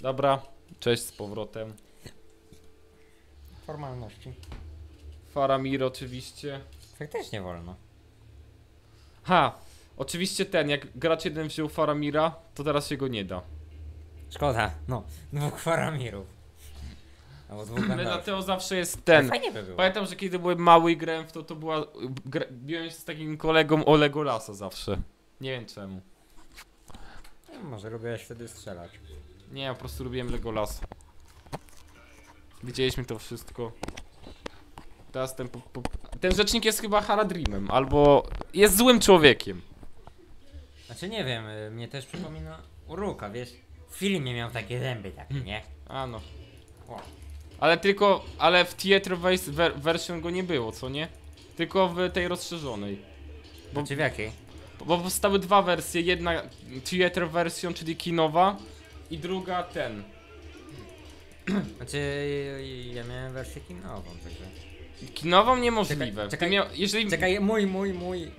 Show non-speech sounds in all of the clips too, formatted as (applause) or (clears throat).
Dobra, cześć z powrotem. Formalności. Faramir oczywiście. Faktycznie wolno. Ha! Oczywiście ten, jak gracz jeden wziął Faramira, to teraz się go nie da. Szkoda, no. Dwóch faramirów. Albo dwóch Ale Gandalfów. dlatego zawsze jest ten. Fajnie by było. Pamiętam, że kiedy byłem mały i grałem w to, to była... Gra, biłem się z takim kolegą o Legolasa zawsze. Nie wiem czemu. No, Może lubiłeś wtedy strzelać. Nie, ja po prostu lubiłem Legolasa. Widzieliśmy to wszystko. Teraz ten... Po, po, ten rzecznik jest chyba Haradrimem, albo jest złym człowiekiem. Znaczy nie wiem, y, mnie też przypomina Uruka, wiesz? W filmie miał takie zęby takie, nie? A no. O. Ale tylko, ale w Theater ver version go nie było, co nie? Tylko w tej rozszerzonej. Bo, Znaczy w jakiej? bo powstały dwa wersje, jedna Theater version, czyli kinowa i druga ten. Znaczy ja miałem wersję kinową, także... Kinową niemożliwe. Czekaj, Ty czekaj. miał, jeżeli Czekaj, mój, mój, mój.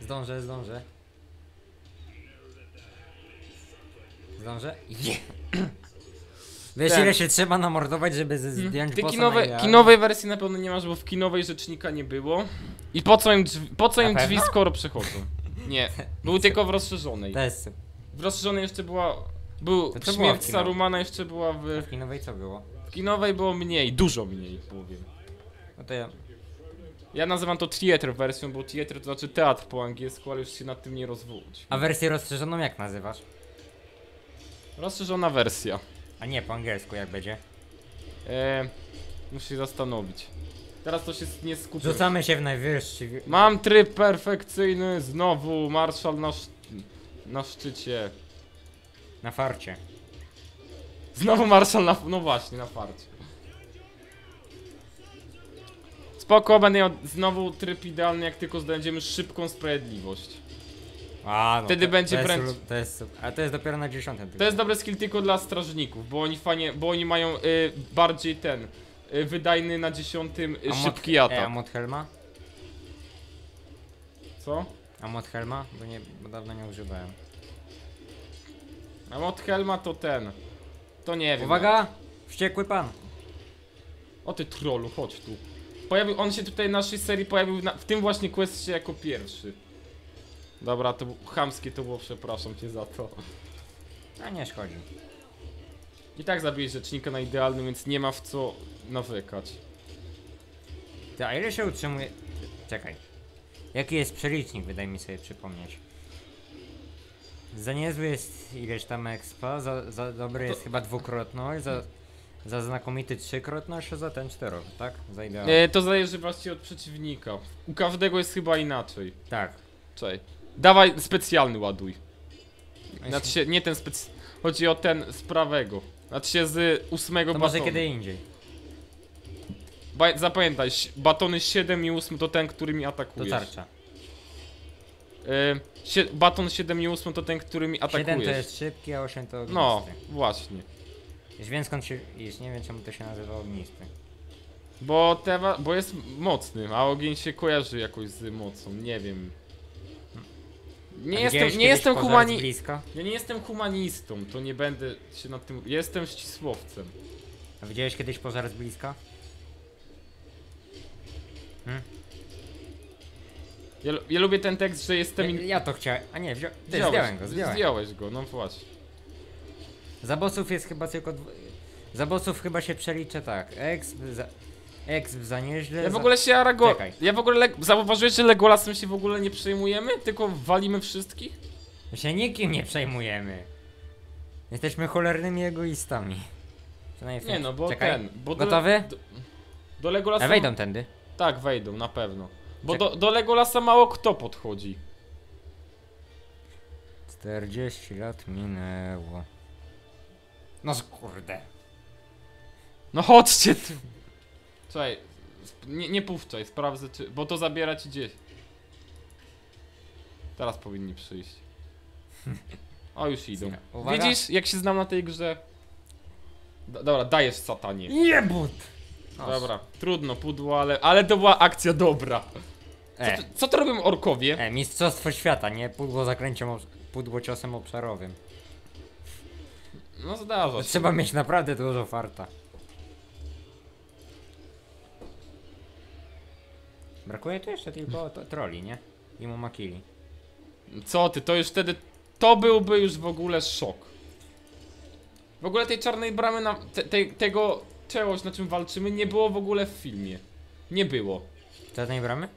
Zdążę, zdążę. Zdążę? Je. (clears throat) Wiesz Ten. ile się trzeba namordować, żeby z- zdjąć Hmm. Ty kinowe, kinowej wersji na pewno nie masz, bo w kinowej rzecznika nie było. I po co im drzwi, po co im drzwi skoro przechodzą? Nie, był (laughs) tylko w rozszerzonej. W rozszerzonej jeszcze była, był To co było w śmierć kinowej? Sarumana jeszcze była w, W kinowej co było? w kinowej było mniej, dużo mniej powiem. No to ja... Ja nazywam to theater wersją, bo theater to znaczy teatr po angielsku, ale już się nad tym nie rozwołać. A wersję rozszerzoną jak nazywasz? Rozszerzona wersja. A nie, po angielsku jak będzie? Eee, muszę się zastanowić. Teraz to się nie skupię. Rzucamy się w najwyższy... Mam tryb perfekcyjny, znowu Marszal na, sz... na szczycie. Na farcie. Znowu Marszal na... no właśnie, na farcie. Spoko, będę miał znowu tryb idealny, jak tylko zdobędziemy szybką sprawiedliwość. A, no Wtedy to, będzie to jest, To jest, a to jest dopiero na dziesiątym. To jest dobry skill tylko dla strażników, bo oni fajnie, bo oni mają y, bardziej ten, y, wydajny na dziesiątym y, mod- szybki E, a atak. mod Helma? Co? A mod Helma? Bo, nie, bo dawno nie używałem. A od Helma to ten. To nie wiem. Uwaga! Wściekły pan! O ty trollu, chodź tu. Pojawił, on się tutaj w naszej serii pojawił na, w tym właśnie questie jako pierwszy. Dobra, to chamskie to było, przepraszam cię za to. A nie szkodzi. I tak zabiłeś rzecznika na idealnym, więc nie ma w co nawykać. Ty, a ile się utrzymuje... Czekaj. Jaki jest przelicznik, wydaje mi sobie przypomnieć. Za niezły jest ileś tam expa, za, za dobry To- jest chyba dwukrotność, za, za znakomity trzykrotność, a za ten cztero, tak? Za idealny. E, to zależy właśnie od przeciwnika. U każdego jest chyba inaczej. Tak. Czej. Dawaj specjalny ładuj. Znaczy się, nie ten spec... Chodzi o ten z prawego. Znaczy się z ósmego To batonu. może kiedy indziej. Ba zapamiętaj, batony 7 i 8 to ten, którymi To atakujesz. tarcza. Y, sie baton 7 i 8 to ten, którymi atakujesz. 7 to jest szybki, a 8 to ognisty. No, właśnie. Już wiem skąd się... Już nie wiem czemu to się nazywa ognisty. Bo, te, bo jest mocny, a ogień się kojarzy jakoś z mocą, nie wiem. Nie A jestem, nie jestem humani... Ja nie jestem humanistą, to nie będę się nad tym... Jestem ścisłowcem. A widziałeś kiedyś pożar z bliska? Ja, ja lubię ten tekst, że jestem... Ja, ja to chciałem. A nie, wzią... Ty, Zdjąłeś- zdjąłem go, zdjąłem. Zdjąłeś go, no właśnie. Za bossów jest chyba tylko. Dw... Za bossów chyba się przelicza tak. Exp za. Exp za nieźle. Ja w ogóle się Arago... Czekaj. Ja w ogóle... Le... Zauważyłeś, że Legolasem się w ogóle nie przejmujemy? Tylko walimy wszystkich? My się nikim nie przejmujemy. Jesteśmy cholernymi egoistami. Przynajmniej Nie no, bo Czekaj. ten... Bo Gotowy? Do, do Legolasa... A wejdą tędy. Tak, wejdą, na pewno. Bo Czek- do, do Legolasa mało kto podchodzi. 40 lat minęło. No kurde. No chodźcie tu. Słuchaj, nie, nie puszczaj, sprawdzę czy... Bo to zabiera ci gdzieś. Teraz powinni przyjść. O, już (laughs) idą. Uwaga. Widzisz, jak się znam na tej grze? D dobra, dajesz satanie. Jebut! Dobra, trudno, pudło, ale, ale to była akcja dobra. Co, E, tu- co to robią orkowie? e, mistrzostwo świata, nie? Pudło zakręciem, pudło ciosem obszarowym. No zdarza To się. trzeba mieć naprawdę dużo farta. Brakuje tu jeszcze tylko to, troli, nie? I Mumakili. Co ty, to już wtedy... To byłby już w ogóle szok. W ogóle tej czarnej bramy, na, te, te, tego czegoś na czym walczymy nie było w ogóle w filmie. Nie było. Czarnej bramy?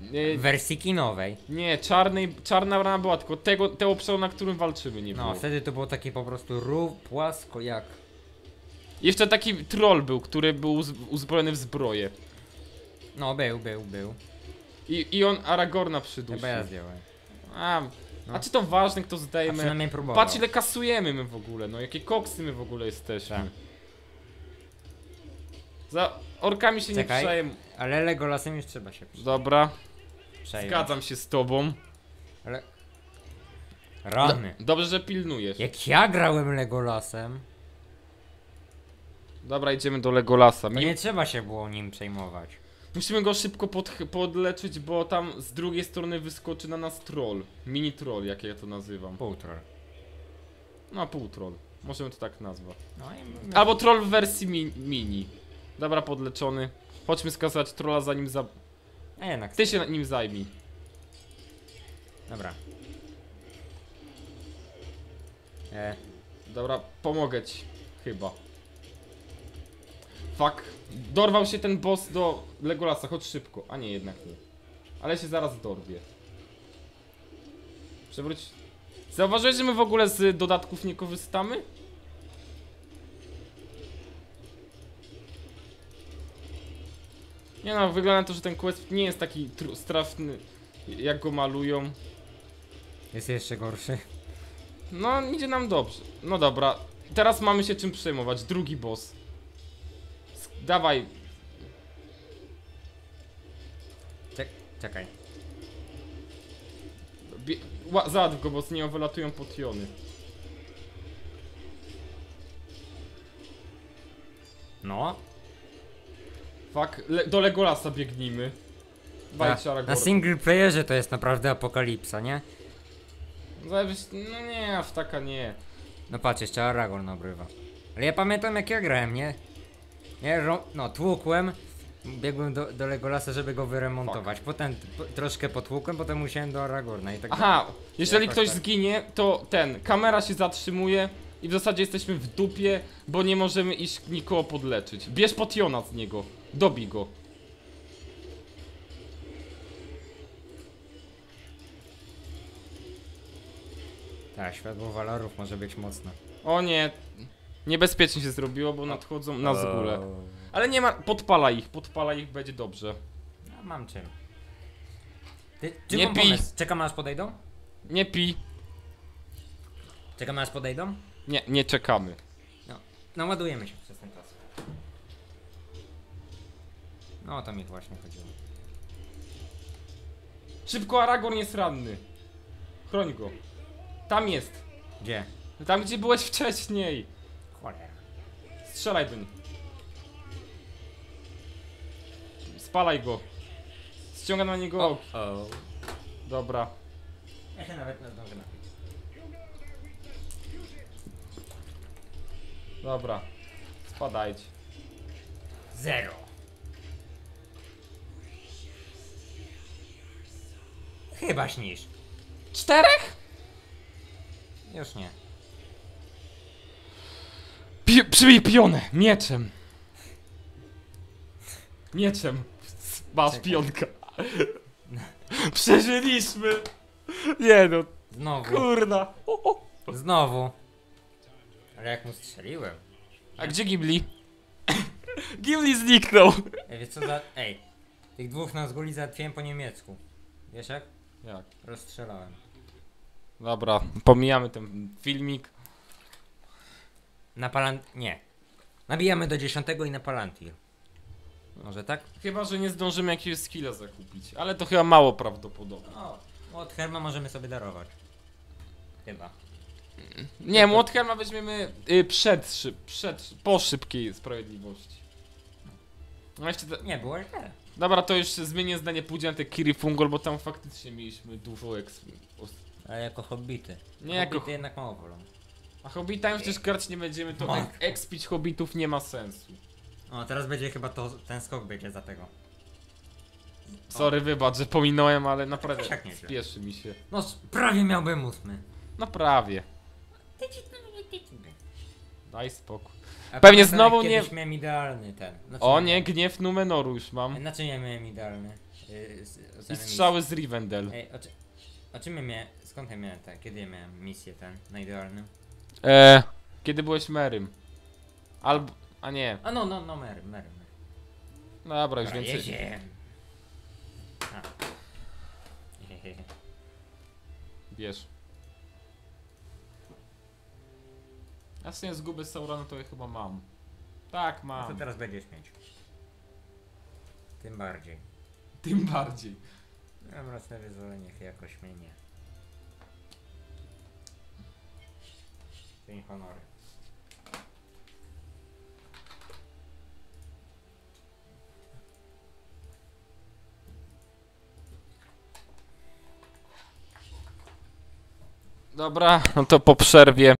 W wersji kinowej. nie czarnej, czarna brama była, tylko tego, tego obszaru, na którym walczymy nie No, było. wtedy to było takie po prostu rów, płasko jak... Jeszcze taki troll był, który był uz- uzbrojony w zbroję. No, był, był, był. I, i on Aragorna przydusił. Chyba ja zdjąłem. A, No. a czy to ważne, kto zdajemy? Patrz ile kasujemy my w ogóle, no jakie koksy my w ogóle jesteśmy. Tak. Za orkami się Czekaj. nie przejem. Ale Legolasem już trzeba się przy- Dobra, przejąć. zgadzam się z tobą. Ale... Rany. Dobrze, że pilnujesz. Jak ja grałem Legolasem, Dobra, idziemy do Legolasa. to Mi- nie trzeba się było nim przejmować. Musimy go szybko pod, podleczyć, bo tam z drugiej strony wyskoczy na nas troll. Mini troll, jak ja to nazywam. Półtor. No, pół troll. Możemy to tak nazwać. No i... Albo troll w wersji mi mini. Dobra, podleczony. Chodźmy skazać trolla zanim za... A jednak. Ty się nim zajmij. Dobra. E, Dobra, pomogę ci. Chyba. Fuck. Dorwał się ten boss do Legolasa, chodź szybko. A nie, jednak nie. Ale się zaraz dorwie. Przewróć. Zauważyłeś, że my w ogóle z dodatków nie korzystamy? Nie no, wygląda na to, że ten quest nie jest taki straszny, jak go malują. jest jeszcze gorszy. No, idzie nam dobrze. No dobra, teraz mamy się czym przejmować. Drugi boss. Dawaj, Czek czekaj. bie- ła- załatw go, bo z niego wylatują potiony. No. Fuck, le do Legolasa biegnijmy. Walcz na, single playerze to jest naprawdę apokalipsa, nie? No nie, aż taka nie. No patrz, jeszcze Aragorn obrywa. Ale ja pamiętam jak ja grałem, nie? Nie, no tłukłem, biegłem do, do Legolasa, żeby go wyremontować. Potem po, troszkę potłukłem, potem musiałem do Aragorna i tak Aha, jeżeli ktoś tak. zginie, to ten, kamera się zatrzymuje i w zasadzie jesteśmy w dupie, bo nie możemy iść nikogo podleczyć. Bierz potiona z niego, dobij go. Tak, światło walorów może być mocne. O nie, niebezpiecznie się zrobiło, bo nadchodzą na zgóle. Ale nie ma, podpala ich, podpala ich, będzie dobrze. No, mam czym. Ty, czy Nie pij. pomysł? Czekam aż podejdą? Nie pij, Czekam aż podejdą? nie, nie czekamy. No, naładujemy się No o to mi właśnie chodziło. Szybko, Aragorn jest ranny. Chroń go. Tam jest. Gdzie? Tam, gdzie byłeś wcześniej. Cholera. Strzelaj do nich. Spalaj go. Ściąga na niego O, oki. o. Dobra. Ja się nawet nie zdążę napić. Dobra. Spadajcie. Zero. Chyba śnisz. Czterech? Już nie. Pi przybij pionę. Mieczem. Mieczem. Masz Czekaj. pionka. (laughs) Przeżyliśmy. Nie no, Znowu. kurna. O, o. Znowu. Ale jak mu strzeliłem. A gdzie Ghibli? (coughs) Ghibli zniknął. Ej, wiesz co za... Ej. Tych dwóch na zguli załatwiłem po niemiecku. Wiesz jak? Jak? Rozstrzelałem. Dobra, pomijamy ten filmik. Na palant... Nie. Nabijamy do dziesiątego i na palantir. Może tak? Chyba, że nie zdążymy jakiegoś skilla zakupić, ale to chyba mało prawdopodobne. O, od Herma możemy sobie darować. Chyba. Nie, młot Helma weźmiemy y, przed, szyb, przed, po szybkiej sprawiedliwości. No jeszcze Nie, było źle. dobra, to już zmienię zdanie, pójdzie na te Kiri Fungol, bo tam faktycznie mieliśmy dużo eks... Ale jako hobbity. Nie jako... Hobbity jednak mało wolą. A Hobbitami przecież grać nie będziemy, to Matko. expić Hobbitów nie ma sensu. O, teraz będzie chyba to, ten skok będzie za tego. Sorry, wybacz, że pominąłem, ale naprawdę Jak nieźle. spieszy mi się. No, s- prawie miałbym ósmy. No prawie. Daj spokój. A Pewnie pamiętam, znowu jak nie- Kiedyś miałem idealny ten. Znaczy, O nie nie, gniew Numenoru już mam. Znaczy nie miałem idealny. Yy, z- I strzały z Rivendell. Ej, o, czy, o czym ja miałem, skąd ja miałem ten, kiedy ja miałem misję ten, na idealnym? E, kiedy byłeś Merym? Albo... A nie. A no, no, no, Mary, Mary, Mary. Dobra, już Dobra, więcej. jedziemy. A. Hehehe. Ja sobie zgubię Saurona, to ja chyba mam. Tak, No to mam. teraz będziesz mieć. Tym bardziej. Tym bardziej. Ja mroczne wyzwolenie jakoś mnie nie. Dzień honory. Dobra, no to po przerwie